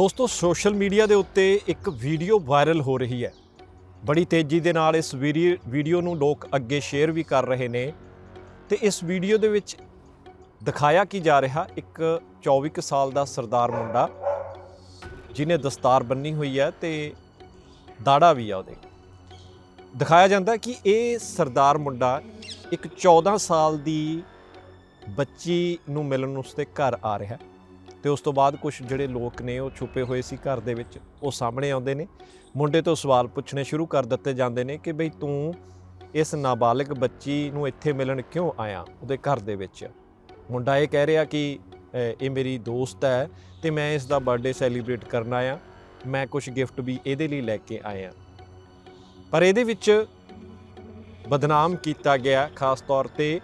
ਦੋਸਤੋ, social media ਦੇ ਉੱਤੇ ਇੱਕ ਵੀਡੀਓ ਵਾਇਰਲ ਹੋ ਰਹੀ ਹੈ। ਬੜੀ ਤੇਜ਼ੀ ਦੇ ਨਾਲ ਇਸ ਵੀਰੀ- ਵੀਡੀਓ ਨੂੰ ਲੋਕ ਅੱਗੇ ਸ਼ੇਅਰ ਵੀ ਕਰ ਰਹੇ ਨੇ। ਤੇ ਇਸ ਵੀਡੀਓ ਦੇ ਵਿੱਚ ਦਿਖਾਇਆ ਕੀ ਜਾ ਰਿਹਾ, ਇੱਕ 24 ਕੁ ਸਾਲ ਦਾ ਸਰਦਾਰ ਮੁੰਡਾ, ਜਿਹਨੇ ਦਸਤਾਰ ਬੰਨੀ ਹੋਈ ਹੈ ਤੇ ਦਾੜਾ ਵੀ ਆ ਉਹਦੇ। ਦਿਖਾਇਆ ਜਾਂਦਾ ਕਿ ਇਹ ਸਰਦਾਰ ਮੁੰਡਾ ਇੱਕ 14 ਸਾਲ ਦੀ ਬੱਚੀ ਨੂੰ ਮਿਲਣ ਉਸਦੇ ਘਰ ਆ ਰਿਹਾ। ਹੈ ਤੇ ਉਸ ਤੋਂ ਬਾਅਦ ਕੁਝ ਜਿਹੜੇ ਲੋਕ ਨੇ ਉਹ ਛੁਪੇ ਹੋਏ ਸੀ ਘਰ ਦੇ ਵਿੱਚ, ਉਹ ਸਾਹਮਣੇ ਆਉਂਦੇ ਨੇ। ਮੁੰਡੇ ਤੋਂ ਸਵਾਲ ਪੁੱਛਣੇ ਸ਼ੁਰੂ ਕਰ ਦਿੱਤੇ ਜਾਂਦੇ ਨੇ ਕਿ ਬਈ ਤੂੰ ਇਸ ਨਾਬਾਲਗ ਬੱਚੀ ਨੂੰ ਇੱਥੇ ਮਿਲਣ ਕਿਉਂ ਆਇਆ ਉਹਦੇ ਘਰ ਦੇ ਵਿੱਚ? ਮੁੰਡਾ ਇਹ ਕਹਿ ਰਿਹਾ ਕਿ ਇਹ ਮੇਰੀ ਦੋਸਤ ਹੈ ਤੇ ਮੈਂ ਇਸ ਦਾ ਬਰਥਡੇ ਸੈਲੀਬ੍ਰੇਟ ਕਰਨ ਆਇਆ। ਮੈਂ ਕੁਝ ਗਿਫਟ ਵੀ ਇਹਦੇ ਲਈ ਲੈ ਕੇ ਆਇਆ। ਪਰ ਇਹਦੇ ਵਿੱਚ ਬਦਨਾਮ ਕੀਤਾ ਗਿਆ ਖਾਸ ਤੌਰ ਤੇ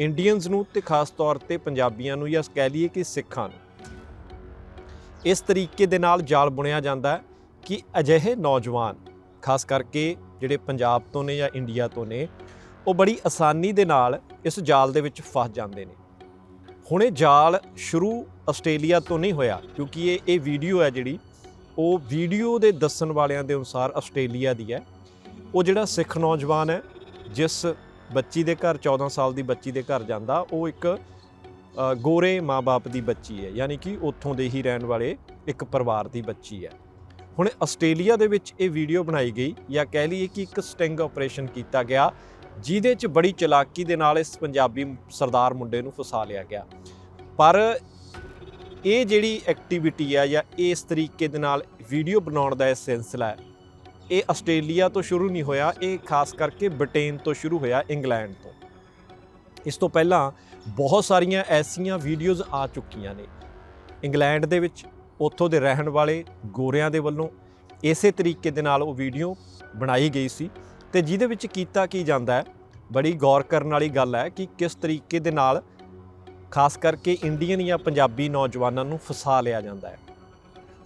ਇੰਡੀਅਨਸ ਨੂੰ ਤੇ ਖਾਸ ਤੌਰ ਤੇ ਪੰਜਾਬੀਆਂ ਨੂੰ ਜਾਂ ਕਹਿ ਲਈਏ ਕਿ ਸਿੱਖਾਂ ਨੂੰ। ਇਸ ਤਰੀਕੇ ਦੇ ਨਾਲ ਜਾਲ ਬੁਣਿਆ ਜਾਂਦਾ ਹੈ ਕਿ ਅਜਿਹੇ ਨੌਜਵਾਨ, ਖਾਸ ਕਰਕੇ ਜਿਹੜੇ ਪੰਜਾਬ ਤੋਂ ਨੇ ਜਾਂ ਇੰਡੀਆ ਤੋਂ ਨੇ, ਉਹ ਬੜੀ ਆਸਾਨੀ ਦੇ ਨਾਲ ਇਸ ਜਾਲ ਦੇ ਵਿੱਚ ਫਸ ਜਾਂਦੇ ਨੇ। ਹੁਣ ਇਹ ਜਾਲ ਸ਼ੁਰੂ ਆਸਟ੍ਰੇਲੀਆ ਤੋਂ ਨਹੀਂ ਹੋਇਆ, ਕਿਉਂਕਿ ਇਹ ਇਹ ਵੀਡੀਓ ਹੈ ਜਿਹੜੀ, ਉਹ ਵੀਡੀਓ ਦੇ ਦੱਸਣ ਵਾਲਿਆਂ ਦੇ ਅਨੁਸਾਰ ਆਸਟ੍ਰੇਲੀਆ ਦੀ ਹੈ। ਉਹ ਜਿਹੜਾ ਸਿੱਖ ਨੌਜਵਾਨ ਹੈ, ਜਿਸ ਬੱਚੀ ਦੇ ਘਰ 14 ਸਾਲ ਦੀ ਬੱਚੀ ਦੇ ਘਰ ਜਾਂਦਾ, ਉਹ ਇੱਕ ਗੋਰੇ ਮਾਪੇ ਦੀ ਬੱਚੀ ਹੈ, ਯਾਨੀ ਕਿ ਉੱਥੋਂ ਦੇ ਹੀ ਰਹਿਣ ਵਾਲੇ ਇੱਕ ਪਰਿਵਾਰ ਦੀ ਬੱਚੀ ਹੈ। ਹੁਣ ਆਸਟ੍ਰੇਲੀਆ ਦੇ ਵਿੱਚ ਇਹ ਵੀਡੀਓ ਬਣਾਈ ਗਈ, ਜਾਂ ਕਹਿ ਲਈਏ ਕਿ ਇੱਕ ਸਟਿੰਗ ਆਪਰੇਸ਼ਨ ਕੀਤਾ ਗਿਆ, ਜਿਹਦੇ 'ਚ ਬੜੀ ਚਲਾਕੀ ਦੇ ਨਾਲ ਇਸ ਪੰਜਾਬੀ ਸਰਦਾਰ ਮੁੰਡੇ ਨੂੰ ਫਸਾ ਲਿਆ ਗਿਆ। ਪਰ ਇਹ ਜਿਹੜੀ ਐਕਟੀਵਿਟੀ ਆ ਜਾਂ ਇਸ ਤਰੀਕੇ ਦੇ ਨਾਲ ਵੀਡੀਓ ਬਣਾਉਣ ਦਾ ਇਹ ਸਿਲਸਿਲਾ ਇਹ ਆਸਟ੍ਰੇਲੀਆ ਤੋਂ ਸ਼ੁਰੂ ਨਹੀਂ ਹੋਇਆ, ਇਹ ਖਾਸ ਕਰਕੇ ਬ੍ਰਿਟੇਨ ਤੋਂ ਸ਼ੁਰੂ ਹੋਇਆ, ਇੰਗਲੈਂਡ ਤੋਂ। ਇਸ ਤੋਂ ਪਹਿਲਾਂ ਬਹੁਤ ਸਾਰੀਆਂ ਐਸੀਆਂ ਵੀਡੀਓਜ਼ ਆ ਚੁੱਕੀਆਂ ਨੇ। ਇੰਗਲੈਂਡ ਦੇ ਵਿੱਚ, ਉੱਥੋਂ ਦੇ ਰਹਿਣ ਵਾਲੇ ਗੋਰਿਆਂ ਦੇ ਵੱਲੋਂ ਇਸੇ ਤਰੀਕੇ ਦੇ ਨਾਲ ਉਹ ਵੀਡੀਓ ਬਣਾਈ ਗਈ ਸੀ ਤੇ ਜਿਹਦੇ ਵਿੱਚ ਕੀਤਾ ਕੀ ਜਾਂਦਾ ਹੈ, ਬੜੀ ਗੌਰ ਕਰਨ ਵਾਲੀ ਗੱਲ ਹੈ ਕਿ ਕਿਸ ਤਰੀਕੇ ਦੇ ਨਾਲ ਖਾਸ ਕਰਕੇ ਇੰਡੀਅਨ ਜਾਂ ਪੰਜਾਬੀ ਨੌਜਵਾਨਾਂ ਨੂੰ ਫਸਾ ਲਿਆ ਜਾਂਦਾ ਹੈ।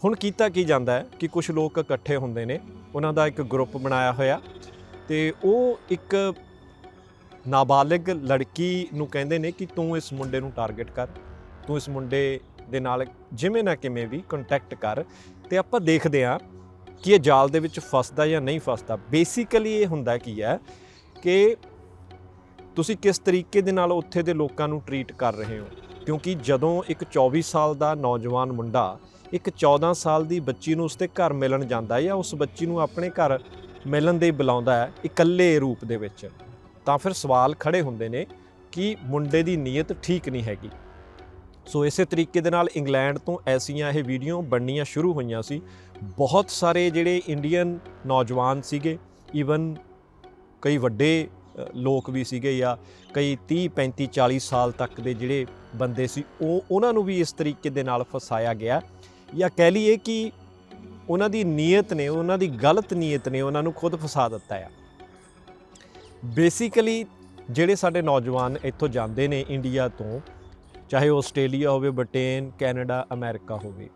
ਹੁਣ ਕੀਤਾ ਕੀ ਜਾਂਦਾ ਹੈ ਕਿ ਕੁਝ ਲੋਕ ਇਕੱਠੇ ਹੁੰਦੇ ਨੇ, ਉਹਨਾਂ ਦਾ ਇੱਕ ਗਰੁੱਪ ਬਣਾਇਆ ਹੋਇਆ ਤੇ ਉਹ ਇੱਕ ਨਾਬਾਲਿਗ ਲੜਕੀ ਨੂੰ ਕਹਿੰਦੇ ਨੇ ਕਿ ਤੂੰ ਇਸ ਮੁੰਡੇ ਨੂੰ ਟਾਰਗੇਟ ਕਰ, ਤੂੰ ਇਸ ਮੁੰਡੇ ਦੇ ਨਾਲ ਜਿਵੇਂ ਨਾ ਕਿਵੇਂ ਵੀ ਕੰਟੈਕਟ ਕਰ ਤੇ ਆਪਾਂ ਦੇਖਦੇ ਹਾਂ ਕਿ ਇਹ ਜਾਲ ਦੇ ਵਿੱਚ ਫਸਦਾ ਜਾਂ ਨਹੀਂ ਫਸਦਾ। ਬੇਸਿਕਲੀ ਇਹ ਹੁੰਦਾ ਕੀ ਹੈ ਕਿ ਤੁਸੀਂ ਕਿਸ ਤਰੀਕੇ ਦੇ ਨਾਲ ਉੱਥੇ ਦੇ ਲੋਕਾਂ ਨੂੰ ਟਰੀਟ ਕਰ ਰਹੇ ਹੋ? ਕਿਉਂਕਿ ਜਦੋਂ ਇੱਕ 24 ਸਾਲ ਦਾ ਨੌਜਵਾਨ ਮੁੰਡਾ ਇੱਕ 14 ਸਾਲ ਦੀ ਬੱਚੀ ਨੂੰ ਉਸਦੇ ਘਰ ਮਿਲਣ ਜਾਂਦਾ ਹੈ ਜਾਂ ਉਸ ਬੱਚੀ ਨੂੰ ਆਪਣੇ ਘਰ ਮਿਲਣ ਦੇ ਬੁਲਾਉਂਦਾ ਹੈ ਇਕੱਲੇ ਰੂਪ ਦੇ ਵਿੱਚ ਤਾਂ ਫਿਰ ਸਵਾਲ ਖੜੇ ਹੁੰਦੇ ਨੇ ਕਿ ਮੁੰਡੇ ਦੀ ਨੀਅਤ ਠੀਕ ਨਹੀਂ ਹੈਗੀ। ਸੋ ਇਸੇ ਤਰੀਕੇ ਦੇ ਨਾਲ ਇੰਗਲੈਂਡ ਤੋਂ ਐਸੀਆਂ ਇਹ ਵੀਡੀਓ ਬਣਨੀਆਂ ਸ਼ੁਰੂ ਹੋਈਆਂ ਸੀ। ਬਹੁਤ ਸਾਰੇ ਜਿਹੜੇ ਇੰਡੀਅਨ ਨੌਜਵਾਨ ਸੀਗੇ ਈਵਨ ਕਈ ਵੱਡੇ ਲੋਕ ਵੀ ਸੀਗੇ ਜਾਂ ਕਈ 30 35 40 ਸਾਲ ਤੱਕ ਦੇ ਜਿਹੜੇ ਬੰਦੇ ਸੀ, ਉਹ, ਉਹਨਾਂ ਨੂੰ ਵੀ ਇਸ ਤਰੀਕੇ ਦੇ ਨਾਲ ਫਸਾਇਆ ਗਿਆ। ਜਾਂ ਕਹਿ ਲਈਏ ਕਿ ਉਹਨਾਂ ਦੀ ਨੀਅਤ ਨੇ, ਉਹਨਾਂ ਦੀ ਗਲਤ ਨੀਅਤ ਨੇ ਉਹਨਾਂ ਨੂੰ ਖੁਦ ਫਸਾ ਦਿੱਤਾ ਆ। ਬੇਸਿਕਲੀ ਜਿਹੜੇ ਸਾਡੇ ਨੌਜਵਾਨ ਇੱਥੋਂ ਜਾਂਦੇ ਨੇ ਇੰਡੀਆ ਤੋਂ, ਚਾਹੇ ਆਸਟ੍ਰੇਲੀਆ ਹੋਵੇ ਬ੍ਰਿਟੇਨ ਕੈਨੇਡਾ ਅਮਰੀਕਾ ਹੋਵੇ,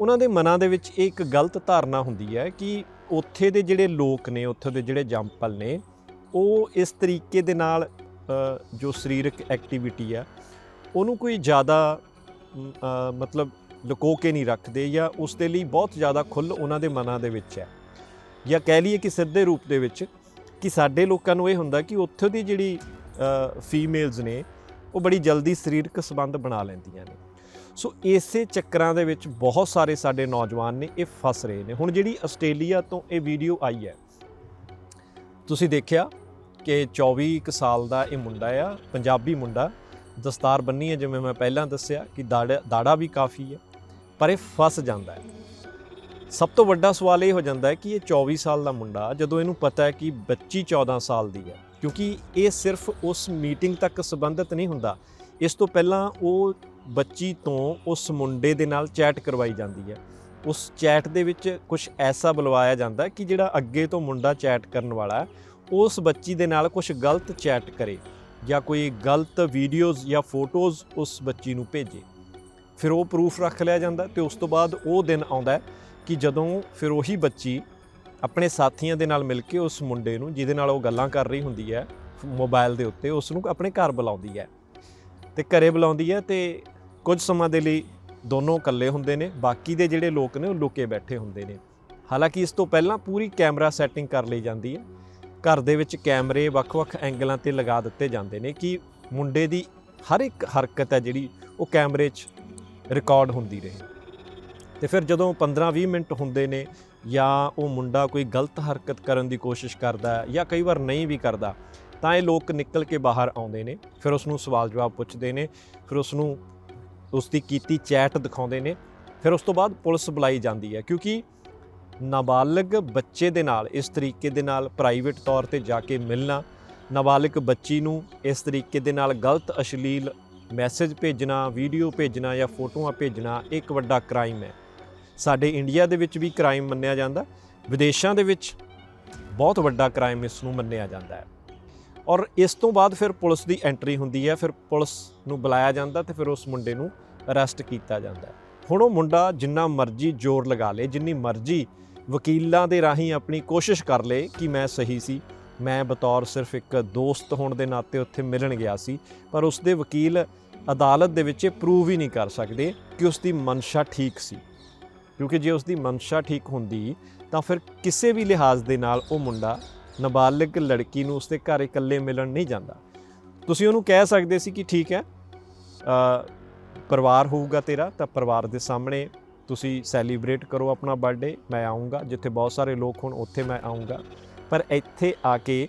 ਉਹਨਾਂ ਦੇ ਮਨਾਂ ਦੇ ਵਿੱਚ ਇਹ ਇੱਕ ਗਲਤ ਧਾਰਨਾ ਹੁੰਦੀ ਹੈ ਕਿ ਉੱਥੇ ਦੇ ਜਿਹੜੇ ਲੋਕ ਨੇ, ਉੱਥੇ ਦੇ ਜਿਹੜੇ ਜੰਪਲ ਨੇ, ਉਹ ਇਸ ਤਰੀਕੇ ਦੇ ਨਾਲ ਜੋ ਸਰੀਰਕ ਐਕਟੀਵਿਟੀ ਆ, ਉਹਨੂੰ ਕੋਈ ਜ਼ਿਆਦਾ ਮਤਲਬ ਲੁਕੋ ਕੇ ਨਹੀਂ ਰੱਖਦੇ ਜਾਂ ਉਸ ਦੇ ਲਈ ਬਹੁਤ ਜ਼ਿਆਦਾ ਖੁੱਲ ਉਹਨਾਂ ਦੇ ਮਨਾਂ ਦੇ ਵਿੱਚ ਹੈ। ਜਾਂ ਕਹਿ ਲਈਏ ਕਿ ਸਿੱਧੇ ਰੂਪ ਦੇ ਵਿੱਚ ਕਿ ਸਾਡੇ ਲੋਕਾਂ ਨੂੰ ਇਹ ਹੁੰਦਾ ਕਿ ਉੱਥੇ ਦੀ ਜਿਹੜੀ ਫੀਮੇਲਸ ਨੇ, ਉਹ ਬੜੀ ਜਲਦੀ ਸਰੀਰਕ ਸੰਬੰਧ ਬਣਾ ਲੈਂਦੀਆਂ ਨੇ। ਸੋ ਇਸੇ ਚੱਕਰਾਂ ਦੇ ਵਿੱਚ ਬਹੁਤ ਸਾਰੇ ਸਾਡੇ ਨੌਜਵਾਨ ਨੇ ਇਹ ਫਸ ਰਹੇ ਨੇ। ਹੁਣ ਜਿਹੜੀ ਆਸਟ੍ਰੇਲੀਆ ਤੋਂ ਇਹ ਵੀਡੀਓ ਆਈ ਹੈ, ਤੁਸੀਂ ਦੇਖਿਆ ਕਿ 24 ਕੁ ਸਾਲ ਦਾ ਇਹ ਮੁੰਡਾ ਆ, ਪੰਜਾਬੀ ਮੁੰਡਾ, ਦਸਤਾਰ ਬੰਨੀ ਹੈ, ਜਿਵੇਂ ਮੈਂ ਪਹਿਲਾਂ ਦੱਸਿਆ ਕਿ ਦਾੜਾ ਦਾੜਾ ਵੀ ਕਾਫੀ ਹੈ, ਪਰ ਇਹ ਫਸ ਜਾਂਦਾ ਹੈ। ਸਭ ਤੋਂ ਵੱਡਾ ਸਵਾਲ ਇਹ ਹੋ ਜਾਂਦਾ ਹੈ ਕਿ ਇਹ 24 ਸਾਲ ਦਾ ਮੁੰਡਾ, ਜਦੋਂ ਇਹਨੂੰ ਪਤਾ ਹੈ ਕਿ ਬੱਚੀ 14 ਸਾਲ ਦੀ ਹੈ, ਕਿਉਂਕਿ ਇਹ ਸਿਰਫ ਉਸ ਮੀਟਿੰਗ ਤੱਕ ਸੰਬੰਧਿਤ ਨਹੀਂ ਹੁੰਦਾ। ਇਸ ਤੋਂ ਪਹਿਲਾਂ ਉਹ ਬੱਚੀ ਤੋਂ ਉਸ ਮੁੰਡੇ ਦੇ ਨਾਲ ਚੈਟ ਕਰਵਾਈ ਜਾਂਦੀ ਹੈ। ਉਸ ਚੈਟ ਦੇ ਵਿੱਚ ਕੁਝ ਐਸਾ ਬੁਲਵਾਇਆ ਜਾਂਦਾ ਕਿ ਜਿਹੜਾ ਅੱਗੇ ਤੋਂ ਮੁੰਡਾ ਚੈਟ ਕਰਨ ਵਾਲਾ ਉਸ ਬੱਚੀ ਦੇ ਨਾਲ ਕੁਝ ਗਲਤ ਚੈਟ ਕਰੇ ਜਾਂ ਕੋਈ ਗਲਤ ਵੀਡੀਓਜ਼ ਜਾਂ ਫੋਟੋਜ਼ ਉਸ ਬੱਚੀ ਨੂੰ ਭੇਜੇ। ਫਿਰ ਉਹ ਪ੍ਰੂਫ ਰੱਖ ਲਿਆ ਜਾਂਦਾ ਤੇ ਉਸ ਤੋਂ ਬਾਅਦ ਉਹ ਦਿਨ ਆਉਂਦਾ ਕਿ ਜਦੋਂ ਫਿਰ ਉਹੀ ਬੱਚੀ ਆਪਣੇ ਸਾਥੀਆਂ ਦੇ ਨਾਲ ਮਿਲ ਕੇ ਉਸ ਮੁੰਡੇ ਨੂੰ, ਜਿਹਦੇ ਨਾਲ ਉਹ ਗੱਲਾਂ ਕਰ ਰਹੀ ਹੁੰਦੀ ਹੈ ਮੋਬਾਈਲ ਦੇ ਉੱਤੇ, ਉਸ ਨੂੰ ਆਪਣੇ ਘਰ ਬੁਲਾਉਂਦੀ ਹੈ। ਤੇ ਘਰੇ ਬੁਲਾਉਂਦੀ ਹੈ ਤੇ ਕੁਝ ਸਮਾਂ ਦੇ ਲਈ ਦੋਨੋਂ ਇਕੱਲੇ ਹੁੰਦੇ ਨੇ, ਬਾਕੀ ਦੇ ਜਿਹੜੇ ਲੋਕ ਨੇ ਉਹ ਲੁਕੇ ਬੈਠੇ ਹੁੰਦੇ ਨੇ। ਹਾਲਾਂਕਿ ਇਸ ਤੋਂ ਪਹਿਲਾਂ ਪੂਰੀ ਕੈਮਰਾ ਸੈਟਿੰਗ ਕਰ ਲਈ ਜਾਂਦੀ ਹੈ। ਘਰ ਦੇ ਵਿੱਚ ਕੈਮਰੇ ਵੱਖ-ਵੱਖ ਐਂਗਲਾਂ ਤੇ ਲਗਾ ਦਿੱਤੇ ਜਾਂਦੇ ਨੇ ਕਿ ਮੁੰਡੇ ਦੀ ਹਰ ਇੱਕ ਹਰਕਤ ਹੈ ਜਿਹੜੀ ਉਹ ਕੈਮਰੇ 'ਚ ਰਿਕਾਰਡ ਹੁੰਦੀ ਰਹੇ। ਤੇ ਫਿਰ ਜਦੋਂ 15-20 ਮਿੰਟ ਹੁੰਦੇ ਨੇ ਜਾਂ ਉਹ ਮੁੰਡਾ ਕੋਈ ਗਲਤ ਹਰਕਤ ਕਰਨ ਦੀ ਕੋਸ਼ਿਸ਼ ਕਰਦਾ ਜਾਂ ਕਈ ਵਾਰ ਨਹੀਂ ਵੀ ਕਰਦਾ, ਤਾਂ ਇਹ ਲੋਕ ਨਿਕਲ ਕੇ ਬਾਹਰ ਆਉਂਦੇ ਨੇ, ਫਿਰ ਉਸ ਨੂੰ ਸਵਾਲ ਜਵਾਬ ਪੁੱਛਦੇ ਨੇ, ਫਿਰ ਉਸ ਨੂੰ ਉਸ ਦੀ ਕੀਤੀ ਚੈਟ ਦਿਖਾਉਂਦੇ ਨੇ, ਫਿਰ ਉਸ ਤੋਂ ਬਾਅਦ ਪੁਲਿਸ ਬੁਲਾਈ ਜਾਂਦੀ ਹੈ ਕਿਉਂਕਿ ਨਾਬਾਲਗ ਬੱਚੇ ਦੇ ਨਾਲ, ਇਸ ਤਰੀਕੇ ਦੇ ਨਾਲ ਪ੍ਰਾਈਵੇਟ ਤੌਰ ਤੇ ਜਾ ਕੇ ਮਿਲਣਾ, ਨਾਬਾਲਗ ਬੱਚੀ ਨੂੰ ਇਸ ਤਰੀਕੇ ਦੇ ਨਾਲ ਗਲਤ ਅਸ਼ਲੀਲ ਮੈਸੇਜ ਭੇਜਣਾ, ਵੀਡੀਓ ਭੇਜਣਾ ਜਾਂ ਫੋਟੋਆਂ ਭੇਜਣਾ ਇੱਕ ਵੱਡਾ ਕ੍ਰਾਈਮ ਹੈ। ਸਾਡੇ ਇੰਡੀਆ ਦੇ ਵਿੱਚ ਵੀ ਕ੍ਰਾਈਮ ਮੰਨਿਆ ਜਾਂਦਾ। ਵਿਦੇਸ਼ਾਂ ਦੇ ਵਿੱਚ ਬਹੁਤ ਵੱਡਾ ਕ੍ਰਾਈਮ ਇਸ ਨੂੰ ਮੰਨਿਆ ਜਾਂਦਾ ਹੈ। ਔਰ ਇਸ ਤੋਂ ਬਾਅਦ ਫਿਰ ਪੁਲਿਸ ਦੀ ਐਂਟਰੀ ਹੁੰਦੀ ਹੈ, ਫਿਰ ਪੁਲਿਸ ਨੂੰ ਬੁਲਾਇਆ ਜਾਂਦਾ ਤੇ ਫਿਰ ਉਸ ਮੁੰਡੇ ਨੂੰ ਅਰੈਸਟ ਕੀਤਾ ਜਾਂਦਾ ਹੁਣ ਉਹ ਮੁੰਡਾ ਜਿੰਨਾ ਮਰਜ਼ੀ ਜ਼ੋਰ ਲਗਾ ਲੇ, ਜਿੰਨੀ ਮਰਜ਼ੀ ਵਕੀਲਾਂ ਦੇ ਰਾਹੀਂ ਆਪਣੀ ਕੋਸ਼ਿਸ਼ ਕਰ ਲੇ ਕਿ ਮੈਂ ਸਹੀ ਸੀ, ਮੈਂ ਬਤੌਰ ਸਿਰਫ ਇੱਕ ਦੋਸਤ ਹੋਣ ਦੇ ਨਾਤੇ ਉੱਥੇ ਮਿਲਣ ਗਿਆ ਸੀ, ਪਰ ਉਸ ਦੇ ਵਕੀਲ ਅਦਾਲਤ ਦੇ ਵਿੱਚ ਇਹ ਪ੍ਰੂਵ ਹੀ ਨਹੀਂ ਕਰ ਸਕਦੇ ਕਿ ਉਸ ਦੀ ਮਨਸ਼ਾ ਠੀਕ ਸੀ। ਕਿਉਂਕਿ ਜੇ ਉਸ ਦੀ ਮਨਸ਼ਾ ਠੀਕ ਹੁੰਦੀ, ਤਾਂ ਫਿਰ ਕਿਸੇ ਵੀ ਲਿਹਾਜ਼ ਦੇ ਨਾਲ ਉਹ ਮੁੰਡਾ ਨਾਬਾਲਗ ਲੜਕੀ ਨੂੰ ਉਸਦੇ ਘਰ ਇਕੱਲੇ ਮਿਲਣ ਨਹੀਂ ਜਾਂਦਾ। ਤੁਸੀਂ ਉਹਨੂੰ ਕਹਿ ਸਕਦੇ ਸੀ ਕਿ ਠੀਕ ਹੈ ਪਰਿਵਾਰ ਹੋਊਗਾ ਤੇਰਾ, ਤਾਂ ਪਰਿਵਾਰ ਦੇ ਸਾਹਮਣੇ ਤੁਸੀਂ ਸੈਲੀਬ੍ਰੇਟ ਕਰੋ ਆਪਣਾ ਬਰਥਡੇ, ਮੈਂ ਆਉਂਗਾ ਜਿੱਥੇ ਬਹੁਤ ਸਾਰੇ ਲੋਕ ਹੋਣ ਉੱਥੇ ਮੈਂ ਆਉਂਗਾ ਪਰ ਇੱਥੇ ਆ ਕੇ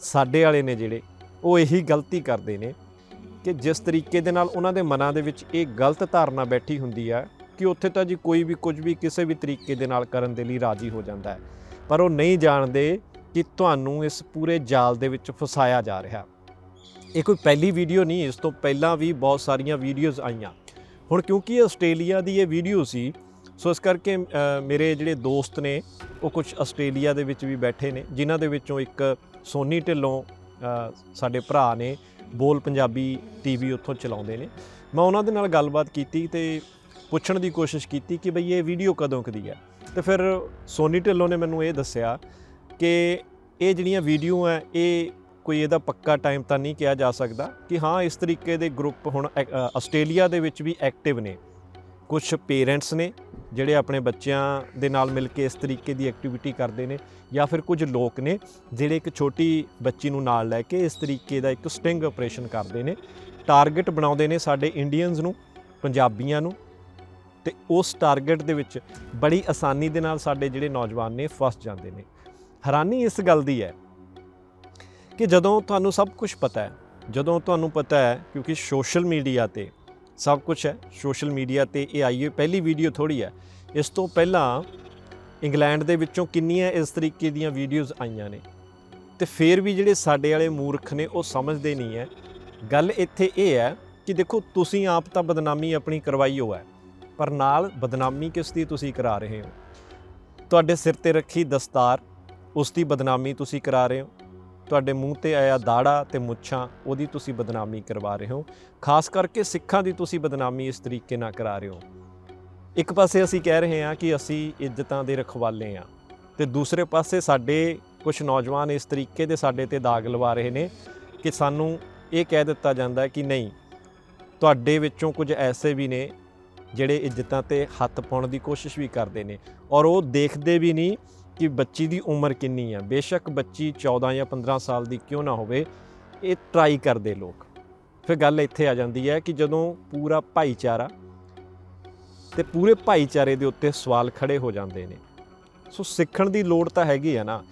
ਸਾਡੇ ਵਾਲੇ ਨੇ ਜਿਹੜੇ, ਉਹ ਇਹੀ ਗਲਤੀ ਕਰਦੇ ਨੇ ਕਿ ਜਿਸ ਤਰੀਕੇ ਦੇ ਨਾਲ ਉਹਨਾਂ ਦੇ ਮਨਾਂ ਦੇ ਵਿੱਚ ਇਹ ਗਲਤ ਧਾਰਨਾ ਬੈਠੀ ਹੁੰਦੀ ਹੈ ਕਿ ਉੱਥੇ ਤਾਂ ਜੀ ਕੋਈ ਵੀ ਕੁਝ ਵੀ ਕਿਸੇ ਵੀ ਤਰੀਕੇ ਦੇ ਨਾਲ ਕਰਨ ਦੇ ਲਈ ਰਾਜੀ ਹੋ ਜਾਂਦਾ ਹੈ। ਪਰ ਉਹ ਨਹੀਂ ਜਾਣਦੇ ਕਿ ਤੁਹਾਨੂੰ ਇਸ ਪੂਰੇ ਜਾਲ ਦੇ ਵਿੱਚ ਫਸਾਇਆ ਜਾ ਰਿਹਾ ਇਹ ਕੋਈ ਪਹਿਲੀ ਵੀਡੀਓ ਨਹੀਂ, ਇਸ ਤੋਂ ਪਹਿਲਾਂ ਵੀ ਬਹੁਤ ਸਾਰੀਆਂ ਵੀਡੀਓਜ਼ ਆਈਆਂ। ਹੁਣ ਕਿਉਂਕਿ ਇਹ ਆਸਟ੍ਰੇਲੀਆ ਦੀ ਇਹ ਵੀਡੀਓ ਸੀ, ਸੋ ਇਸ ਕਰਕੇ ਮੇਰੇ ਜਿਹੜੇ ਦੋਸਤ ਨੇ, ਉਹ ਕੁਝ ਆਸਟ੍ਰੇਲੀਆ ਦੇ ਵਿੱਚ ਵੀ ਬੈਠੇ ਨੇ, ਜਿਨ੍ਹਾਂ ਦੇ ਵਿੱਚੋਂ ਇੱਕ ਸੋਨੀ ਢਿੱਲੋਂ ਸਾਡੇ ਭਰਾ ਨੇ, ਬੋਲ ਪੰਜਾਬੀ ਟੀਵੀ ਉੱਥੋਂ ਚਲਾਉਂਦੇ ਨੇ। ਮੈਂ ਉਹਨਾਂ ਦੇ ਨਾਲ ਗੱਲਬਾਤ ਕੀਤੀ ਤੇ ਪੁੱਛਣ ਦੀ ਕੋਸ਼ਿਸ਼ ਕੀਤੀ ਕਿ ਬਈ ਇਹ ਵੀਡੀਓ ਕਦੋਂ ਕਦੀ ਹੈ? ਤੇ ਫਿਰ ਸੋਨੀ ਢਿੱਲੋਂ ਨੇ ਮੈਨੂੰ ਇਹ ਦੱਸਿਆ ਕਿ ਇਹ ਜਿਹੜੀਆਂ ਵੀਡੀਓ ਹੈ, ਇਹ ਕੋਈ ਇਹਦਾ ਪੱਕਾ ਟਾਈਮ ਤਾਂ ਨਹੀਂ ਕਿਹਾ ਜਾ ਸਕਦਾ ਕਿ ਹਾਂ, ਇਸ ਤਰੀਕੇ ਦੇ ਗਰੁੱਪ ਹੁਣ ਐਕ- ਆਸਟ੍ਰੇਲੀਆ ਦੇ ਵਿੱਚ ਵੀ ਐਕਟਿਵ ਨੇ। ਕੁਝ ਪੇਰੈਂਟਸ ਨੇ ਜਿਹੜੇ ਆਪਣੇ ਬੱਚਿਆਂ ਦੇ ਨਾਲ ਮਿਲ ਕੇ ਇਸ ਤਰੀਕੇ ਦੀ ਐਕਟੀਵਿਟੀ ਕਰਦੇ ਨੇ ਜਾਂ ਫਿਰ ਕੁਝ ਲੋਕ ਨੇ ਜਿਹੜੇ ਇੱਕ ਛੋਟੀ ਬੱਚੀ ਨੂੰ ਨਾਲ ਲੈ ਕੇ ਇਸ ਤਰੀਕੇ ਦਾ ਇੱਕ ਸਟਿੰਗ ਆਪਰੇਸ਼ਨ ਕਰਦੇ ਨੇ। ਟਾਰਗੇਟ ਬਣਾਉਂਦੇ ਨੇ ਸਾਡੇ ਇੰਡੀਅਨਸ ਨੂੰ, ਪੰਜਾਬੀਆਂ ਨੂੰ ਤੇ ਉਸ ਟਾਰਗੇਟ ਦੇ ਵਿੱਚ ਬੜੀ ਆਸਾਨੀ ਦੇ ਨਾਲ ਸਾਡੇ ਜਿਹੜੇ ਨੌਜਵਾਨ ਨੇ ਫਸ ਜਾਂਦੇ ਨੇ। ਹੈਰਾਨੀ ਇਸ ਗੱਲ ਦੀ ਹੈ ਕਿ ਜਦੋਂ ਤੁਹਾਨੂੰ ਸਭ ਕੁਝ ਪਤਾ ਹੈ, ਜਦੋਂ ਤੁਹਾਨੂੰ ਪਤਾ ਹੈ ਕਿਉਂਕਿ ਸੋਸ਼ਲ ਮੀਡੀਆ ਤੇ ਸਭ ਕੁਝ ਹੈ ਸੋਸ਼ਲ ਮੀਡੀਆ ਤੇ ਇਹ ਆਈ ਹੋਈ ਪਹਿਲੀ ਵੀਡੀਓ ਥੋੜੀ ਹੈ, ਇਸ ਤੋਂ ਪਹਿਲਾਂ ਇੰਗਲੈਂਡ ਦੇ ਵਿੱਚੋਂ ਕਿੰਨੀਆਂ ਇਸ ਤਰੀਕੇ ਦੀਆਂ ਵੀਡੀਓਜ਼ ਆਈਆਂ ਨੇ। ਤੇ ਫਿਰ ਵੀ ਜਿਹੜੇ ਸਾਡੇ ਵਾਲੇ ਮੂਰਖ ਨੇ, ਉਹ ਸਮਝਦੇ ਨਹੀਂ ਹੈ। ਗੱਲ ਇੱਥੇ ਇਹ ਹੈ ਕਿ ਦੇਖੋ, ਤੁਸੀਂ ਆਪ ਤਾਂ ਬਦਨਾਮੀ ਆਪਣੀ ਕਰਵਾਈ ਹੋ ਹੈ। ਪਰ ਨਾਲ ਬਦਨਾਮੀ ਕਿਸ ਦੀ ਤੁਸੀਂ ਕਰਾ ਰਹੇ ਹੋ? ਤੁਹਾਡੇ ਸਿਰ ਤੇ ਰੱਖੀ ਦਸਤਾਰ, ਉਸ ਦੀ ਬਦਨਾਮੀ ਤੁਸੀਂ ਕਰਾ ਰਹੇ ਹੋ। ਤੁਹਾਡੇ ਮੂੰਹ ਤੇ ਆਇਆ ਦਾੜਾ ਤੇ ਮੁੱਛਾਂ, ਉਹਦੀ ਤੁਸੀਂ ਬਦਨਾਮੀ ਕਰਵਾ ਰਹੇ ਹੋ। ਖਾਸ ਕਰਕੇ ਸਿੱਖਾਂ ਦੀ ਤੁਸੀਂ ਬਦਨਾਮੀ ਇਸ ਤਰੀਕੇ ਨਾਲ ਕਰਾ ਰਹੇ ਹੋ। ਇੱਕ ਪਾਸੇ ਅਸੀਂ ਕਹਿ ਰਹੇ ਹਾਂ ਕਿ ਅਸੀਂ ਇੱਜ਼ਤਾਂ ਦੇ ਰਖਵਾਲੇ ਹਾਂ ਤੇ ਦੂਸਰੇ ਪਾਸੇ ਸਾਡੇ ਕੁਝ ਨੌਜਵਾਨ ਇਸ ਤਰੀਕੇ ਦੇ ਸਾਡੇ ਤੇ ਦਾਗ ਲਵਾ ਰਹੇ ਨੇ ਕਿ ਸਾਨੂੰ ਇਹ ਕਹਿ ਦਿੱਤਾ ਜਾਂਦਾ ਹੈ ਕਿ ਨਹੀਂ, ਤੁਹਾਡੇ ਵਿੱਚੋਂ ਕੁਝ ਐਸੇ ਵੀ ਨੇ ਜਿਹੜੇ ਇੱਜ਼ਤਾਂ ਤੇ ਹੱਥ ਪਾਉਣ ਦੀ ਕੋਸ਼ਿਸ਼ ਵੀ ਕਰਦੇ ਨੇ। ਔਰ ਉਹ ਦੇਖਦੇ ਵੀ ਨਹੀਂ ਕਿ ਬੱਚੀ ਦੀ ਉਮਰ ਕਿੰਨੀ ਹੈ ਬੇਸ਼ੱਕ ਬੱਚੀ 14 ਜਾਂ 15 ਸਾਲ ਦੀ ਕਿਉਂ ਨਾ ਹੋਵੇ, ਇਹ ਟਰਾਈ ਕਰਦੇ ਲੋਕ। ਫਿਰ ਗੱਲ ਇੱਥੇ ਆ ਜਾਂਦੀ ਹੈ ਕਿ ਜਦੋਂ ਪੂਰਾ ਭਾਈਚਾਰਾ ਤੇ ਪੂਰੇ ਭਾਈਚਾਰੇ ਦੇ ਉੱਤੇ ਸਵਾਲ ਖੜੇ ਹੋ ਜਾਂਦੇ ਨੇ। ਸੋ ਸਿੱਖਣ ਦੀ ਲੋੜ ਤਾਂ ਹੈਗੀ ਆ ਨਾ।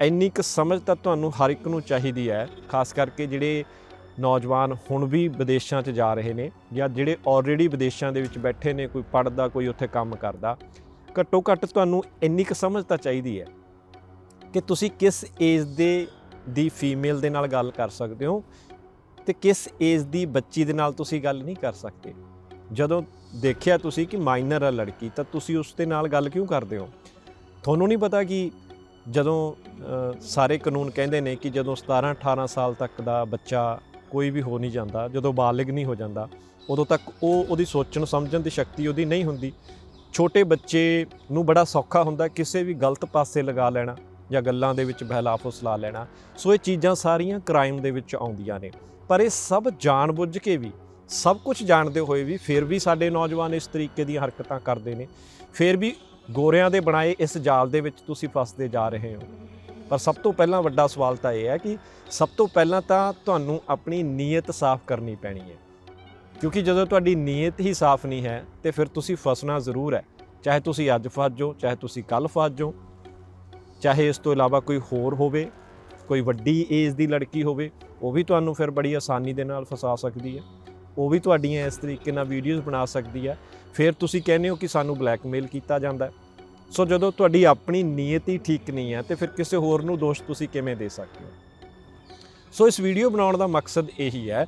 ਇੰਨੀ ਕੁ ਸਮਝ ਤਾਂ ਤੁਹਾਨੂੰ ਹਰ ਇੱਕ ਨੂੰ ਚਾਹੀਦੀ ਹੈ, ਖਾਸ ਕਰਕੇ ਜਿਹੜੇ ਨੌਜਵਾਨ ਹੁਣ ਵੀ ਵਿਦੇਸ਼ਾਂ 'ਚ ਜਾ ਰਹੇ ਨੇ ਜਾਂ ਜਿਹੜੇ ਆਲਰੇਡੀ ਵਿਦੇਸ਼ਾਂ ਦੇ ਵਿੱਚ ਬੈਠੇ ਨੇ, ਕੋਈ ਪੜਦਾ ਕੋਈ ਉੱਥੇ ਕੰਮ ਕਰਦਾ, ਘੱਟੋ ਘੱਟ ਤੁਹਾਨੂੰ ਇੰਨੀ ਕੁ ਸਮਝ ਤਾਂ ਚਾਹੀਦੀ ਹੈ ਕਿ ਤੁਸੀਂ ਕਿਸ ਏਜ ਦੇ, ਦੀ ਫੀਮੇਲ ਦੇ ਨਾਲ ਗੱਲ ਕਰ ਸਕਦੇ ਹੋ ਤੇ ਕਿਸ ਏਜ ਦੀ ਬੱਚੀ ਦੇ ਨਾਲ ਤੁਸੀਂ ਗੱਲ ਨਹੀਂ ਕਰ ਸਕਦੇ। ਜਦੋਂ ਦੇਖਿਆ ਤੁਸੀਂ ਕਿ ਮਾਈਨਰ ਆ ਲੜਕੀ, ਤਾਂ ਤੁਸੀਂ ਉਸ ਦੇ ਨਾਲ ਗੱਲ ਕਿਉਂ ਕਰਦੇ ਹੋ? ਤੁਹਾਨੂੰ ਨਹੀਂ ਪਤਾ ਕਿ ਜਦੋਂ ਸਾਰੇ ਕਾਨੂੰਨ ਕਹਿੰਦੇ ਨੇ ਕਿ ਜਦੋਂ 17 18 ਸਾਲ ਤੱਕ ਦਾ ਬੱਚਾ ਕੋਈ ਵੀ ਹੋ ਨਹੀਂ ਜਾਂਦਾ, ਜਦੋਂ ਬਾਲਿਗ ਨਹੀਂ ਹੋ ਜਾਂਦਾ, ਉਦੋਂ ਤੱਕ ਉਹ ਉਹਦੀ ਸੋਚਣ, ਸਮਝਣ ਦੀ ਸ਼ਕਤੀ ਉਹਦੀ ਨਹੀਂ ਹੁੰਦੀ। ਛੋਟੇ ਬੱਚੇ ਨੂੰ ਬੜਾ ਸੌਖਾ ਹੁੰਦਾ ਕਿਸੇ ਵੀ ਗਲਤ ਪਾਸੇ ਲਗਾ ਲੈਣਾ ਜਾਂ ਗੱਲਾਂ ਦੇ ਵਿੱਚ ਬਹਿਲਾ ਫੁਸਲਾ ਲੈਣਾ। ਸੋ ਇਹ ਚੀਜ਼ਾਂ ਸਾਰੀਆਂ ਕ੍ਰਾਈਮ ਦੇ ਵਿੱਚ ਆਉਂਦੀਆਂ ਨੇ। ਪਰ ਇਹ ਸਭ ਜਾਣਬੁੱਝ ਕੇ ਵੀ, ਸਭ ਕੁਝ ਜਾਣਦੇ ਹੋਏ ਵੀ ਫਿਰ ਵੀ ਸਾਡੇ ਨੌਜਵਾਨ ਇਸ ਤਰੀਕੇ ਦੀਆਂ ਹਰਕਤਾਂ ਕਰਦੇ ਨੇ। ਫਿਰ ਵੀ ਗੋਰਿਆਂ ਦੇ ਬਣਾਏ ਇਸ ਜਾਲ ਦੇ ਵਿੱਚ ਤੁਸੀਂ ਫਸਦੇ ਜਾ ਰਹੇ ਹੋ। ਪਰ ਸਭ ਤੋਂ ਪਹਿਲਾਂ ਵੱਡਾ ਸਵਾਲ ਤਾਂ ਇਹ ਹੈ ਕਿ ਸਭ ਤੋਂ ਪਹਿਲਾਂ ਤਾਂ ਤੁਹਾਨੂੰ ਆਪਣੀ ਨੀਅਤ ਸਾਫ਼ ਕਰਨੀ ਪੈਣੀ ਹੈ। ਕਿਉਂਕਿ ਜਦੋਂ ਤੁਹਾਡੀ ਨੀਅਤ ਹੀ ਸਾਫ਼ ਨਹੀਂ ਹੈ, ਤੇ ਫਿਰ ਤੁਸੀਂ ਫਸਣਾ ਜ਼ਰੂਰ ਹੈ। ਚਾਹੇ ਤੁਸੀਂ ਅੱਜ ਫਸ ਜਾਓ ਚਾਹੇ ਤੁਸੀਂ ਕੱਲ ਫਸ ਜਾਓ ਚਾਹੇ ਇਸ ਤੋਂ ਇਲਾਵਾ ਕੋਈ ਹੋਰ ਹੋਵੇ, ਕੋਈ ਵੱਡੀ ਏਜ ਦੀ ਲੜਕੀ ਹੋਵੇ, ਉਹ ਵੀ ਤੁਹਾਨੂੰ ਫਿਰ ਬੜੀ ਆਸਾਨੀ ਦੇ ਨਾਲ ਫਸਾ ਸਕਦੀ ਹੈ। ਉਹ ਵੀ ਤੁਹਾਡੀਆਂ ਇਸ ਤਰੀਕੇ ਨਾਲ ਵੀਡੀਓਜ਼ ਬਣਾ ਸਕਦੀ ਹੈ। ਫਿਰ ਤੁਸੀਂ ਕਹਿੰਦੇ ਹੋ ਕਿ ਸਾਨੂੰ ਬਲੈਕਮੇਲ ਕੀਤਾ ਜਾਂਦਾ ਹੈ। ਸੋ ਜਦੋਂ ਤੁਹਾਡੀ ਆਪਣੀ ਨੀਅਤ ਹੀ ਠੀਕ ਨਹੀਂ ਹੈ, ਤੇ ਫਿਰ ਕਿਸੇ ਹੋਰ ਨੂੰ ਦੋਸ਼ ਤੁਸੀਂ ਕਿਵੇਂ ਦੇ ਸਕਦੇ ਹੋ? ਸੋ ਇਸ ਵੀਡੀਓ ਬਣਾਉਣ ਦਾ ਮਕਸਦ ਇਹੀ ਹੈ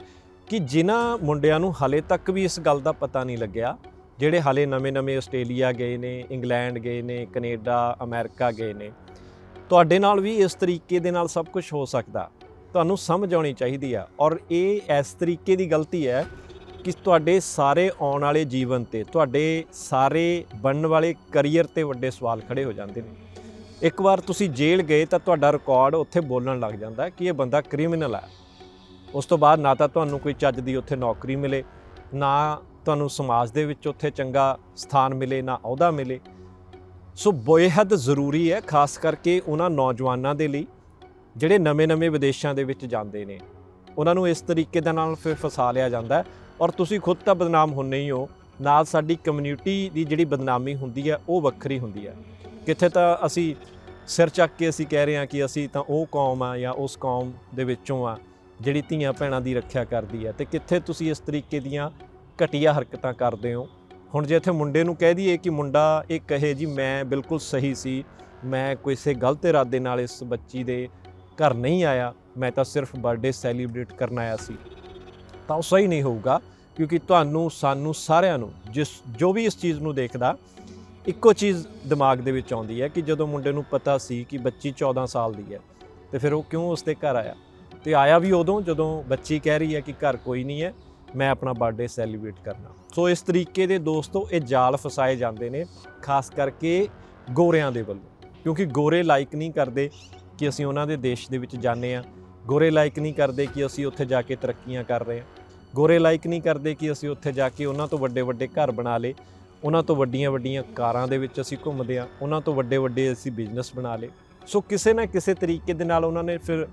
ਕਿ ਜਿਨ੍ਹਾਂ ਮੁੰਡਿਆਂ ਨੂੰ ਹਾਲੇ ਤੱਕ ਵੀ ਇਸ ਗੱਲ ਦਾ ਪਤਾ ਨਹੀਂ ਲੱਗਿਆ, ਜਿਹੜੇ ਹਾਲੇ ਨਵੇਂ-ਨਵੇਂ ਆਸਟ੍ਰੇਲੀਆ ਗਏ ਨੇ, ਇੰਗਲੈਂਡ ਗਏ ਨੇ, ਕੈਨੇਡਾ, ਅਮਰੀਕਾ ਗਏ ਨੇ, ਤੁਹਾਡੇ ਨਾਲ ਵੀ ਇਸ ਤਰੀਕੇ ਦੇ ਨਾਲ ਸਭ ਕੁਝ ਹੋ ਸਕਦਾ। ਤੁਹਾਨੂੰ ਸਮਝ ਆਉਣੀ ਚਾਹੀਦੀ ਆ ਔਰ ਇਹ ਇਸ ਤਰੀਕੇ ਦੀ ਗਲਤੀ ਹੈ ਕਿ ਤੁਹਾਡੇ ਸਾਰੇ ਆਉਣ ਵਾਲੇ ਜੀਵਨ ਤੇ, ਤੁਹਾਡੇ ਸਾਰੇ ਬਣਨ ਵਾਲੇ ਕੈਰੀਅਰ ਤੇ ਵੱਡੇ ਸਵਾਲ ਖੜੇ ਹੋ ਜਾਂਦੇ ਨੇ। ਇੱਕ ਵਾਰ ਤੁਸੀਂ ਜੇਲ੍ਹ ਗਏ ਤਾਂ ਤੁਹਾਡਾ ਰਿਕਾਰਡ ਉੱਥੇ ਬੋਲਣ ਲੱਗ ਜਾਂਦਾ ਕਿ ਇਹ ਬੰਦਾ ਕ੍ਰਿਮੀਨਲ ਹੈ ਉਸ ਤੋਂ ਬਾਅਦ ਨਾ ਤਾਂ ਤੁਹਾਨੂੰ ਕੋਈ ਚੱਜ ਦੀ ਉੱਥੇ ਨੌਕਰੀ ਮਿਲੇ, ਨਾ ਤੁਹਾਨੂੰ ਸਮਾਜ ਦੇ ਵਿੱਚ ਉੱਥੇ ਚੰਗਾ ਸਥਾਨ ਮਿਲੇ, ਨਾ ਅਹੁਦਾ ਮਿਲੇ। ਸੋ ਬੇਹੱਦ ਜ਼ਰੂਰੀ ਹੈ, ਖਾਸ ਕਰਕੇ ਉਹਨਾਂ ਨੌਜਵਾਨਾਂ ਦੇ ਲਈ, ਜਿਹੜੇ ਨਵੇਂ-ਨਵੇਂ ਵਿਦੇਸ਼ਾਂ ਦੇ ਵਿੱਚ ਜਾਂਦੇ ਨੇ। ਉਹਨਾਂ ਨੂੰ ਇਸ ਤਰੀਕੇ ਦੇ ਨਾਲ ਫਿਰ ਫਸਾ ਲਿਆ ਜਾਂਦਾ ਔਰ ਤੁਸੀਂ ਖੁਦ ਤਾਂ ਬਦਨਾਮ ਹੁੰਨੇ ਹੀ ਹੋ। ਨਾਲ ਸਾਡੀ ਕਮਿਊਨਿਟੀ ਦੀ ਜਿਹੜੀ ਬਦਨਾਮੀ ਹੁੰਦੀ ਹੈ, ਉਹ ਵੱਖਰੀ ਹੁੰਦੀ ਹੈ। ਕਿੱਥੇ ਤਾਂ ਅਸੀਂ ਸਿਰ ਚੱਕ ਕੇ ਅਸੀਂ ਕਹਿ ਰਹੇ ਹਾਂ ਕਿ ਅਸੀਂ ਤਾਂ ਉਹ ਕੌਮ ਆ ਜਾਂ ਉਸ ਕੌਮ ਦੇ ਵਿੱਚੋਂ ਆ, ਜਿਹੜੀ ਧੀਆਂ ਭੈਣਾਂ ਦੀ ਰੱਖਿਆ ਕਰਦੀ ਹੈ। ਤੇ ਕਿੱਥੇ ਤੁਸੀਂ ਇਸ ਤਰੀਕੇ ਦੀਆਂ ਘਟੀਆ ਹਰਕਤਾਂ ਕਰਦੇ ਹੋ? ਹੁਣ ਜੇ ਇੱਥੇ ਮੁੰਡੇ ਨੂੰ ਕਹਿ ਦਈਏ ਕਿ ਮੁੰਡਾ ਇਹ ਕਹੇ ਜੀ, ਮੈਂ ਬਿਲਕੁਲ ਸਹੀ ਸੀ। ਮੈਂ ਕਿਸੇ ਗਲਤ ਇਰਾਦੇ ਨਾਲ ਇਸ ਬੱਚੀ ਦੇ ਘਰ ਨਹੀਂ ਆਇਆ। ਮੈਂ ਤਾਂ ਸਿਰਫ ਬਰਥਡੇ ਸੈਲੀਬ੍ਰੇਟ ਕਰਨ ਆਇਆ ਸੀ। ਤਾਂ ਉਹ ਸਹੀ ਨਹੀਂ ਹੋਊਗਾ, ਕਿਉਂਕਿ ਤੁਹਾਨੂੰ, ਸਾਨੂੰ ਸਾਰਿਆਂ ਨੂੰ, ਜਿਸ, ਜੋ ਵੀ ਇਸ ਚੀਜ਼ ਨੂੰ ਦੇਖਦਾ, ਇੱਕੋ ਚੀਜ਼ ਦਿਮਾਗ ਦੇ ਵਿੱਚ ਆਉਂਦੀ ਹੈ ਕਿ ਜਦੋਂ ਮੁੰਡੇ ਨੂੰ ਪਤਾ ਸੀ ਕਿ ਬੱਚੀ 14 ਸਾਲ ਦੀ ਹੈ, ਤੇ ਫਿਰ ਉਹ ਕਿਉਂ ਉਸ ਦੇ ਘਰ ਆਇਆ? ਤੇ ਆਇਆ ਵੀ ਉਦੋਂ, ਜਦੋਂ ਬੱਚੀ ਕਹਿ ਰਹੀ ਹੈ ਕਿ ਘਰ ਕੋਈ ਨਹੀਂ ਹੈ, ਮੈਂ ਆਪਣਾ ਬਰਥਡੇ ਸੈਲੀਬ੍ਰੇਟ ਕਰਨਾ। ਸੋ ਇਸ ਤਰੀਕੇ ਦੇ ਦੋਸਤੋ, ਇਹ ਜਾਲ ਫਸਾਏ ਜਾਂਦੇ ਨੇ, ਖਾਸ ਕਰਕੇ ਗੋਰਿਆਂ ਦੇ ਵੱਲੋਂ। ਕਿਉਂਕਿ ਗੋਰੇ ਲਾਈਕ ਨਹੀਂ ਕਰਦੇ ਕਿ ਅਸੀਂ ਉਹਨਾਂ ਦੇ ਦੇਸ਼ ਦੇ ਵਿੱਚ ਜਾਂਦੇ ਆ ਗੋਰੇ ਲਾਈਕ ਨਹੀਂ ਕਰਦੇ ਕਿ ਅਸੀਂ ਉੱਥੇ ਜਾ ਕੇ ਤਰੱਕੀਆਂ ਕਰ ਰਹੇ ਹਾਂ। ਗੋਰੇ ਲਾਈਕ ਨਹੀਂ ਕਰਦੇ ਕਿ ਅਸੀਂ ਉੱਥੇ ਜਾ ਕੇ ਉਹਨਾਂ ਤੋਂ ਵੱਡੇ ਵੱਡੇ ਘਰ ਬਣਾ ਲਏ। ਉਹਨਾਂ ਤੋਂ ਵੱਡੀਆਂ ਵੱਡੀਆਂ ਕਾਰਾਂ ਦੇ ਵਿੱਚ ਅਸੀਂ ਘੁੰਮਦੇ ਆ ਉਹਨਾਂ ਤੋਂ ਵੱਡੇ ਵੱਡੇ ਅਸੀਂ ਬਿਜ਼ਨਸ ਬਣਾ ਲਏ। ਸੋ ਕਿਸੇ ਨਾ ਕਿਸੇ ਤਰੀਕੇ ਦੇ ਨਾਲ ਉਹਨਾਂ ਨੇ ਫਿਰ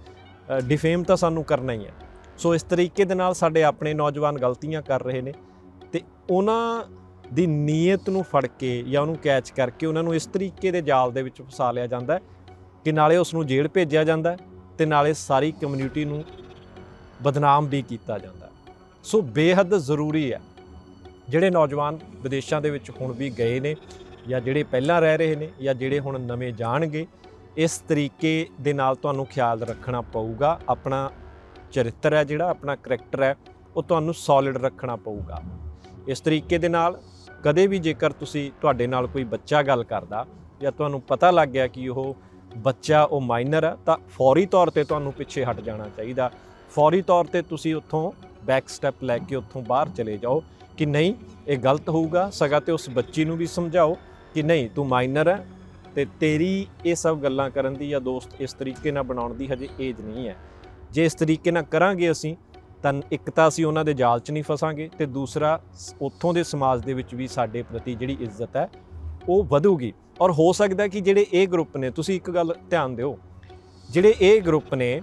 ਡਿਫੇਮ ਤਾਂ ਸਾਨੂੰ ਕਰਨਾ ਹੀ ਹੈ। ਸੋ ਇਸ ਤਰੀਕੇ ਦੇ ਨਾਲ ਸਾਡੇ ਆਪਣੇ ਨੌਜਵਾਨ ਗਲਤੀਆਂ ਕਰ ਰਹੇ ਨੇ। ਤੇ ਉਹਨਾਂ ਦੀ ਨੀਅਤ ਨੂੰ ਫੜ ਕੇ ਜਾਂ ਉਹਨੂੰ ਕੈਚ ਕਰਕੇ ਉਹਨਾਂ ਨੂੰ ਇਸ ਤਰੀਕੇ ਦੇ ਜਾਲ ਦੇ ਵਿੱਚ ਫਸਾ ਲਿਆ ਜਾਂਦਾ ਹੈ ਕਿ ਨਾਲੇ ਉਸ ਨੂੰ ਜੇਲ੍ਹ ਭੇਜਿਆ ਜਾਂਦਾ ਹੈ। ਤੇ ਨਾਲੇ ਸਾਰੀ ਕਮਿਊਨਿਟੀ ਨੂੰ ਬਦਨਾਮ ਵੀ ਕੀਤਾ ਜਾਂਦਾ ਸੋ ਬੇਹੱਦ ਜ਼ਰੂਰੀ ਹੈ, ਜਿਹੜੇ ਨੌਜਵਾਨ ਵਿਦੇਸ਼ਾਂ ਦੇ ਵਿੱਚ ਹੁਣ ਵੀ ਗਏ ਨੇ, ਜਾਂ ਜਿਹੜੇ ਪਹਿਲਾਂ ਰਹਿ ਰਹੇ ਨੇ, ਜਾਂ ਜਿਹੜੇ ਹੁਣ ਨਵੇਂ ਜਾਣਗੇ, ਇਸ ਤਰੀਕੇ ਦੇ ਨਾਲ ਤੁਹਾਨੂੰ ਖਿਆਲ ਰੱਖਣਾ ਪਊਗਾ। ਆਪਣਾ ਚਰਿੱਤਰ ਹੈ ਜਿਹੜਾ, ਆਪਣਾ ਕਰੈਕਟਰ ਹੈ, ਉਹ ਤੁਹਾਨੂੰ ਸੋਲਿਡ ਰੱਖਣਾ ਪਊਗਾ। ਇਸ ਤਰੀਕੇ ਦੇ ਨਾਲ ਕਦੇ ਵੀ ਜੇਕਰ ਤੁਸੀਂ ਤੁਹਾਡੇ ਨਾਲ ਕੋਈ ਬੱਚਾ ਗੱਲ ਕਰਦਾ, ਜਾਂ ਤੁਹਾਨੂੰ ਪਤਾ ਲੱਗ ਗਿਆ ਕਿ ਉਹ ਬੱਚਾ ਉਹ ਮਾਈਨਰ ਆ, ਤਾਂ ਫੌਰੀ ਤੌਰ ਤੇ ਤੁਹਾਨੂੰ ਪਿੱਛੇ ਹਟ ਜਾਣਾ ਚਾਹੀਦਾ। ਫੌਰੀ ਤੌਰ ਤੇ ਤੁਸੀਂ ਉੱਥੋਂ ਬੈਕ ਸਟੈਪ ਲੈ ਕੇ ਉੱਥੋਂ ਬਾਹਰ ਚਲੇ ਜਾਓ ਕਿ ਨਹੀਂ, ਇਹ ਗਲਤ ਹੋਊਗਾ, ਸਗਾ ਤੇ ਉਸ ਬੱਚੀ ਨੂੰ ਵੀ ਸਮਝਾਓ ਕਿ ਨਹੀਂ, ਤੂੰ ਮਾਈਨਰ ਹੈ ਤੇ ਤੇਰੀ ਇਹ ਸਭ ਗੱਲਾਂ ਕਰਨ ਦੀ ਜਾਂ ਦੋਸਤ ਇਸ ਤਰੀਕੇ ਨਾਲ ਬਣਾਉਣ ਦੀ ਹਜੇ ਏਜ ਨਹੀਂ ਹੈ। ਜੇ ਇਸ ਤਰੀਕੇ ਨਾਲ ਕਰਾਂਗੇ ਅਸੀਂ, ਤਾਂ ਇੱਕ ਤਾਂ ਅਸੀਂ ਉਹਨਾਂ ਦੇ ਜਾਲ 'ਚ ਨਹੀਂ ਫਸਾਂਗੇ ਤੇ ਦੂਸਰਾ ਉੱਥੋਂ ਦੇ ਸਮਾਜ ਦੇ ਵਿੱਚ ਵੀ ਸਾਡੇ ਪ੍ਰਤੀ ਜਿਹੜੀ ਇੱਜ਼ਤ ਹੈ, ਉਹ ਵਧੂਗੀ। ਔਰ ਹੋ ਸਕਦਾ ਕਿ ਜਿਹੜੇ ਇਹ ਗਰੁੱਪ ਨੇ, ਤੁਸੀਂ ਇੱਕ ਗੱਲ ਧਿਆਨ ਦਿਓ, ਜਿਹੜੇ ਇਹ ਗਰੁੱਪ ਨੇ,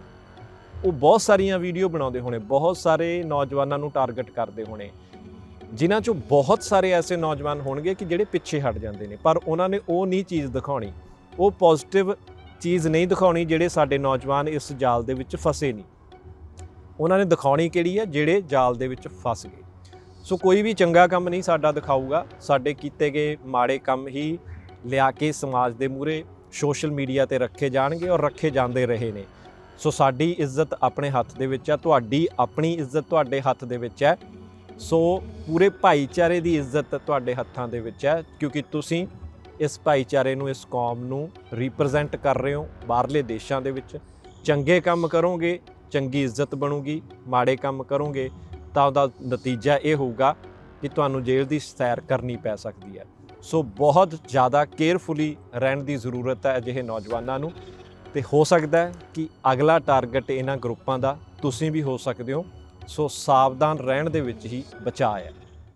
ਉਹ ਬਹੁਤ ਸਾਰੀਆਂ ਵੀਡੀਓ ਬਣਾਉਂਦੇ ਹੋਣੇ, ਬਹੁਤ ਸਾਰੇ ਨੌਜਵਾਨਾਂ ਨੂੰ ਟਾਰਗੇਟ ਕਰਦੇ ਹੋਣੇ, ਜਿਨ੍ਹਾਂ ਚੋਂ ਬਹੁਤ ਸਾਰੇ ਐਸੇ ਨੌਜਵਾਨ ਹੋਣਗੇ ਕਿ ਜਿਹੜੇ ਪਿੱਛੇ ਹਟ ਜਾਂਦੇ ਨੇ, ਪਰ ਉਹਨਾਂ ਨੇ ਉਹ ਨਹੀਂ ਚੀਜ਼ ਦਿਖਾਉਣੀ, ਉਹ ਪੋਜ਼ਿਟਿਵ ਚੀਜ਼ ਨਹੀਂ ਦਿਖਾਉਣੀ ਜਿਹੜੇ ਸਾਡੇ ਨੌਜਵਾਨ ਇਸ ਜਾਲ ਦੇ ਵਿੱਚ ਫਸੇ ਨਹੀਂ। ਉਹਨਾਂ ਨੇ ਦਿਖਾਉਣੀ ਕਿਹੜੀ ਹੈ? ਜਿਹੜੇ ਜਾਲ ਦੇ ਵਿੱਚ ਫਸ ਗਏ। ਸੋ ਕੋਈ ਵੀ ਚੰਗਾ ਕੰਮ ਨਹੀਂ ਸਾਡਾ ਦਿਖਾਊਗਾ, ਸਾਡੇ ਕੀਤੇ ਗਏ ਮਾੜੇ ਕੰਮ ਹੀ ਲਿਆ ਕੇ ਸਮਾਜ ਦੇ ਮੂਹਰੇ ਸੋਸ਼ਲ ਮੀਡੀਆ ਤੇ ਰੱਖੇ ਜਾਣਗੇ ਔਰ ਰੱਖੇ ਜਾਂਦੇ ਰਹੇ ਨੇ। ਸੋ ਸਾਡੀ ਇੱਜ਼ਤ ਆਪਣੇ ਹੱਥ ਦੇ ਵਿੱਚ ਹੈ, ਤੁਹਾਡੀ ਆਪਣੀ ਇੱਜ਼ਤ ਤੁਹਾਡੇ ਹੱਥ ਦੇ ਵਿੱਚ ਹੈ। ਸੋ ਪੂਰੇ ਭਾਈਚਾਰੇ ਦੀ ਇੱਜ਼ਤ ਤੁਹਾਡੇ ਹੱਥਾਂ ਦੇ ਵਿੱਚ ਹੈ, ਕਿਉਂਕਿ ਤੁਸੀਂ ਇਸ ਭਾਈਚਾਰੇ ਨੂੰ, ਇਸ ਕੌਮ ਨੂੰ ਰਿਪਰੈਜ਼ੈਂਟ ਕਰ ਰਹੇ ਹੋ ਬਾਹਰਲੇ ਦੇਸ਼ਾਂ ਦੇ ਵਿੱਚ। ਚੰਗੇ ਕੰਮ ਕਰੋਗੇ, ਚੰਗੀ ਇੱਜ਼ਤ ਬਣੂਗੀ, ਮਾੜੇ ਕੰਮ ਕਰੋਗੇ, ਤਾਂ ਉਹਦਾ ਨਤੀਜਾ ਇਹ ਹੋਊਗਾ ਕਿ ਤੁਹਾਨੂੰ ਜੇਲ੍ਹ ਦੀ ਸੈਰ ਕਰਨੀ ਪੈ ਸਕਦੀ ਹੈ। ਸੋ ਬਹੁਤ ਜ਼ਿਆਦਾ ਕੇਅਰਫੁਲੀ ਰਹਿਣ ਦੀ ਜ਼ਰੂਰਤ ਹੈ ਅਜਿਹੇ ਨੌਜਵਾਨਾਂ ਨੂੰ। ਤੇ ਹੋ ਸਕਦਾ ਹੈ ਕਿ ਅਗਲਾ ਟਾਰਗੇਟ ਇਹਨਾਂ ਗਰੁੱਪਾਂ ਦਾ ਤੁਸੀਂ ਵੀ ਹੋ ਸਕਦੇ ਹੋ। ਸੋ ਸਾਵਧਾਨ ਰਹਿਣ ਦੇ ਵਿੱਚ ਹੀ ਬਚਾਅ ਹੈ।